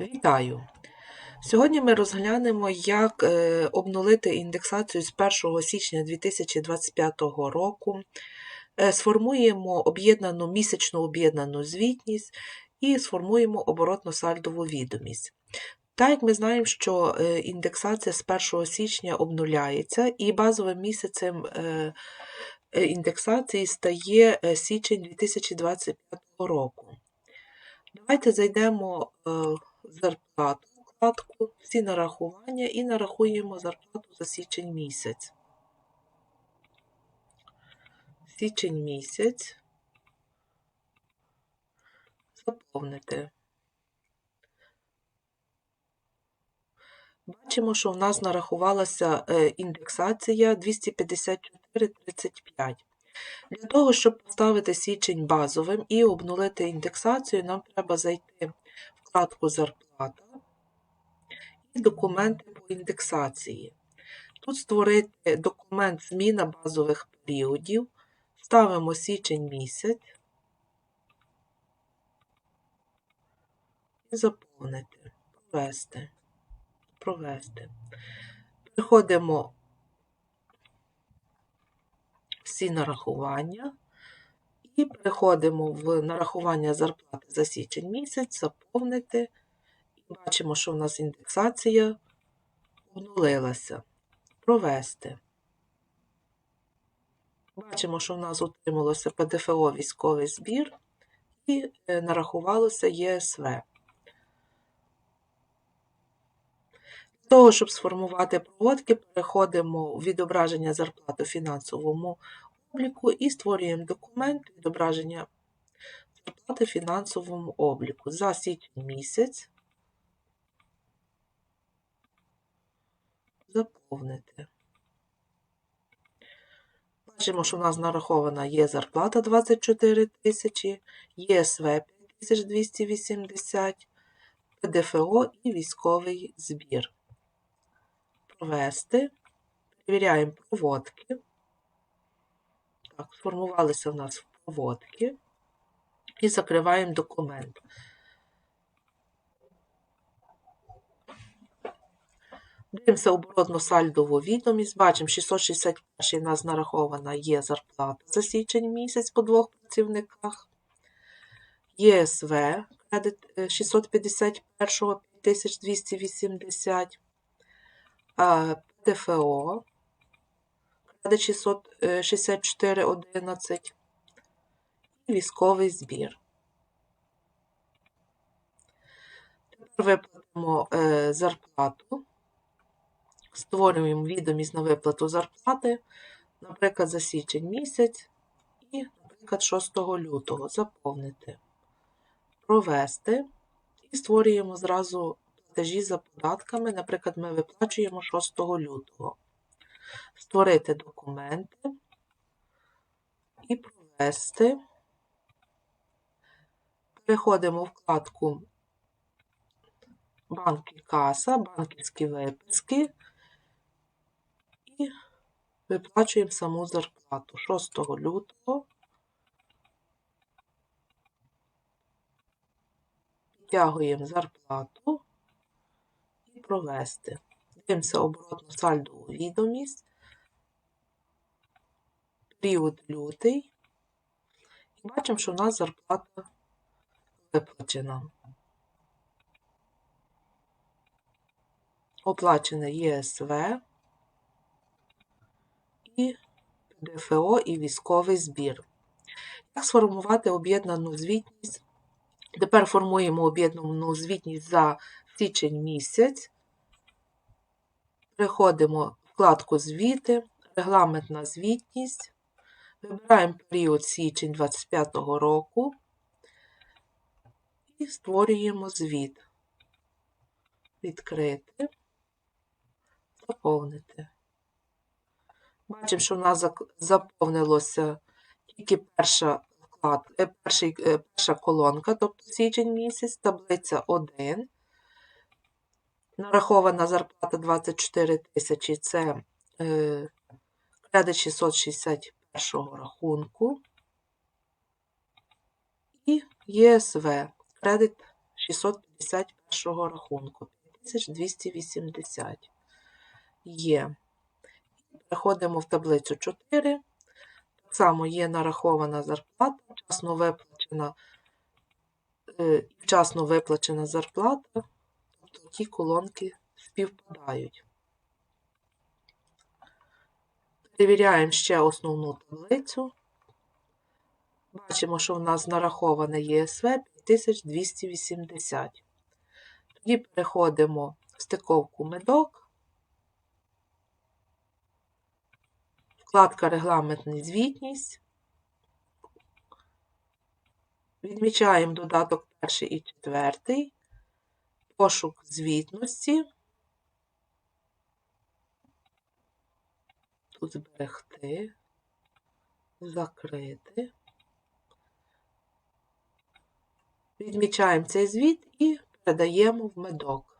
Вітаю! Сьогодні ми розглянемо, як е, обнулити індексацію з 1 січня 2025 року. Е, Сформуємо об'єднану місячну об'єднану звітність і сформуємо оборотно-сальдову відомість. Так як ми знаємо, що е, індексація з 1 січня обнуляється, і базовим місяцем індексації стає січень 2025 року. Давайте зайдемо в зарплату, вкладку, всі нарахування і нарахуємо зарплату за січень місяць. Січень місяць. Заповнити. Бачимо, що в нас нарахувалася е, індексація 254,35. Для того, щоб поставити січень базовим і обнулити індексацію, нам треба зайти в Зарплата і документи по індексації. Тут створити документ зміна базових періодів. Ставимо січень місяць і заповнити, провести. Провести. Переходимо всі нарахування і переходимо в нарахування зарплати за січень місяць, заповнити. І бачимо, що у нас індексація обнулилася. Провести. Бачимо, що в нас утрималося ПДФО військовий збір і е, нарахувалося ЄСВ. Для того, щоб сформувати проводки, переходимо у відображення зарплати у фінансовому обліку і створюємо документ відображення зарплати фінансовому обліку за січень місяць. Заповнити. Бачимо, що у нас нарахована є зарплата 24 тисячі, ЄСВ 5280, ПДФО і військовий збір. Провести. Перевіряємо проводки. Так, сформувалися в нас проводки. І закриваємо документ. Дивимося оборотно сальдову відомість. Бачимо, 661 у нас нарахована є зарплата за січень місяць по двох працівниках. ЄСВ кредит е, 651 5280. ПДФО кредит 664,11 і військовий збір. Тепер виплатимо е, зарплату. Створюємо відомість на виплату зарплати, наприклад, за січень місяць і, наприклад, 6 лютого заповнити, провести і створюємо зразу платежі за податками. Наприклад, ми виплачуємо 6 лютого. Створити документи і провести. Переходимо в вкладку Банк і каса, банківські виписки і виплачуємо саму зарплату 6 лютого. Підтягуємо зарплату і провести. Дивимося оборотну сальдову відомість. Період лютий. І бачимо, що у нас зарплата виплачена. Оплачене ЄСВ і ПДФО і військовий збір. Як сформувати об'єднану звітність? Тепер формуємо об'єднану звітність за січень місяць. Переходимо в вкладку Звіти, регламентна звітність. Вибираємо період січень 2025 року і створюємо звіт. Відкрити, заповнити. Бачимо, що в нас заповнилося тільки перша, вклад, е, е, перша колонка, тобто січень місяць, таблиця 1. Нарахована зарплата 24 тисячі це е, кредит 661 рахунку. І ЄСВ кредит 651 рахунку. 5280 є. Переходимо в таблицю 4. Так само є нарахована зарплата, вчасно виплачена, е, вчасно виплачена зарплата. Ті колонки співпадають. Перевіряємо ще основну таблицю. Бачимо, що в нас нараховане ЄСВ 5280. Тоді переходимо в стиковку медок. Вкладка Регламентний звітність. Відмічаємо додаток перший і четвертий. Пошук звітності. Тут зберегти, закрити. Відмічаємо цей звіт і передаємо в медок.